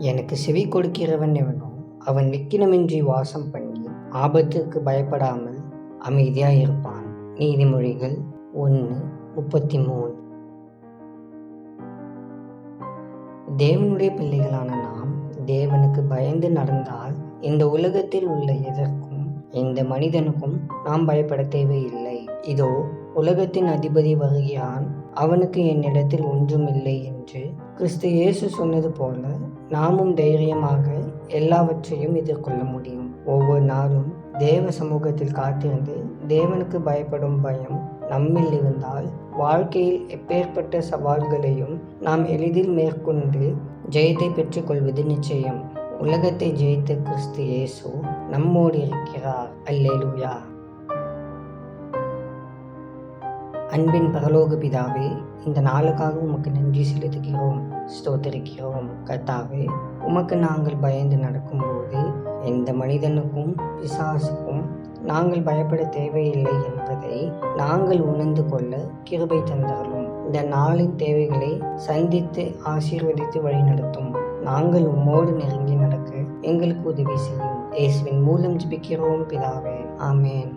எனக்கு செவி கொடுக்கிறவன் எவனோ அவன் விக்கினமின்றி வாசம் பண்ணி ஆபத்துக்கு பயப்படாமல் அமைதியாக இருப்பான். நீதிமொழிகள் ஒன்று முப்பத்தி மூணு தேவனுடைய பிள்ளைகளான நாம் தேவனுக்கு பயந்து நடந்தால் இந்த உலகத்தில் உள்ள எதற்கும் இந்த மனிதனுக்கும் நாம் பயப்பட தேவையில்லை. இதோ உலகத்தின் அதிபதி வருகிறான். அவனுக்கு என்னிடத்தில் ஒன்றுமில்லை என்று கிறிஸ்து இயேசு சொன்னது போல நாமும் தைரியமாக எல்லாவற்றையும் எதிர்கொள்ள முடியும். ஒவ்வொரு நாளும் தேவ சமூகத்தில் காத்திருந்து தேவனுக்கு பயப்படும் பயம் நம்மில் இருந்தால் வாழ்க்கையில் எப்பேற்பட்ட சவால்களையும் நாம் எளிதில் மேற்கொண்டு ஜெயத்தை பெற்றுக்கொள்வது நிச்சயம். உலகத்தை ஜெயித்த கிறிஸ்து இயேசு நம்மோடு இருக்கிறார். அல்லேலுயா. அன்பின் பரலோக பிதாவே இந்த நாளுக்காக உமக்கு நன்றி செலுத்துகிறோம் ஸ்தோத்தரிக்கிறோம். கர்த்தாவே உமக்கு நாங்கள் பயந்து நடக்கும்போது எந்த மனிதனுக்கும் பிசாசுக்கும் நாங்கள் பயப்பட தேவையில்லை என்பதை நாங்கள் உணர்ந்து கொள்ள கிருபை தந்தாலும் இந்த நாளின் தேவைகளை சந்தித்து ஆசீர்வதித்து வழிநடத்தும் நாங்கள் உம்மோடு நெருங்கி நடக்க எங்களுக்கு உதவி செய்யும். இயேசுவின் மூலம் ஜிபிக்கிறோம் பிதாவே. ஆமேன்.